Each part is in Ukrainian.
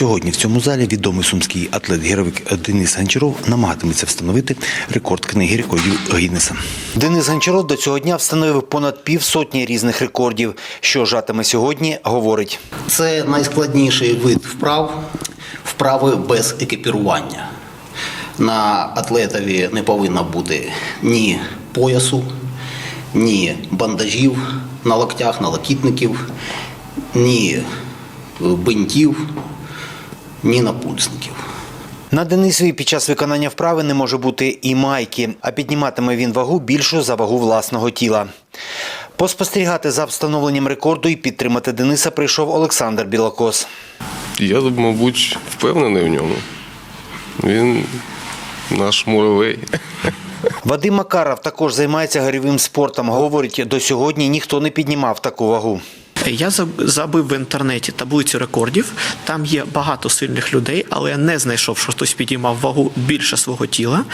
Сьогодні в цьому залі відомий сумський атлет-гіровик Денис Гончаров намагатиметься встановити рекорд книги рекордів Гіннеса. Денис Гончаров до цього дня встановив понад півсотні різних рекордів. Що жатиме сьогодні, говорить. Це найскладніший вид вправ, вправи без екіпірування. На атлетові не повинно бути ні поясу, ні бандажів на локтях, налокітників, ні е, бинтів, ні напульсників. На Денисові під час виконання вправи не може бути і майки, а підніматиме він вагу більшу за вагу власного тіла. Поспостерігати за встановленням рекорду і підтримати Дениса прийшов Олександр Білокос. Я, мабуть, впевнений в ньому. Він наш муравей. Вадим Макаров також займається гирьовим спортом. Говорить, до сьогодні ніхто не піднімав таку вагу. Я забив в інтернеті таблицю рекордів. Там є багато сильних людей, але я не знайшов, що хтось підіймав вагу більше свого тіла.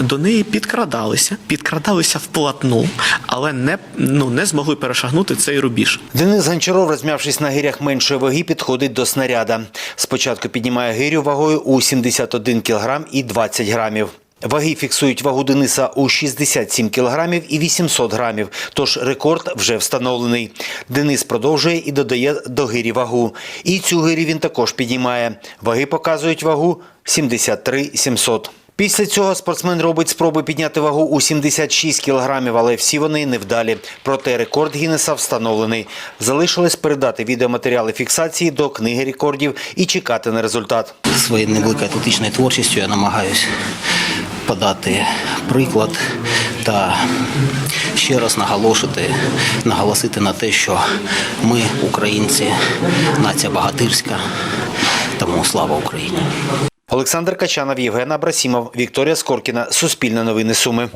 До неї підкрадалися, підкрадалися вплотну, але не, ну, не змогли перешагнути цей рубіж. Денис Гончаров, розм'явшись на гирях меншої ваги, підходить до снаряда. Спочатку піднімає гирю вагою у 71 кг і 20 грамів. Ваги фіксують вагу Дениса у 67 кілограмів і 800 грамів, тож рекорд вже встановлений. Денис продовжує і додає до гирі вагу. І цю гирю він також підіймає. Ваги показують вагу 73 700. Після цього спортсмен робить спроби підняти вагу у 76 кілограмів, але всі вони невдалі. Проте рекорд Гіннеса встановлений. Залишилось передати відеоматеріали фіксації до книги рекордів і чекати на результат. Своєю невеликою атлетичною творчістю я намагаюся подати приклад та ще раз наголошити, наголосити на те, що ми, українці, нація багатирська, тому слава Україні. Олександр Качанов, Євген Абрасімов, Вікторія Скоркіна. Суспільне новини Суми.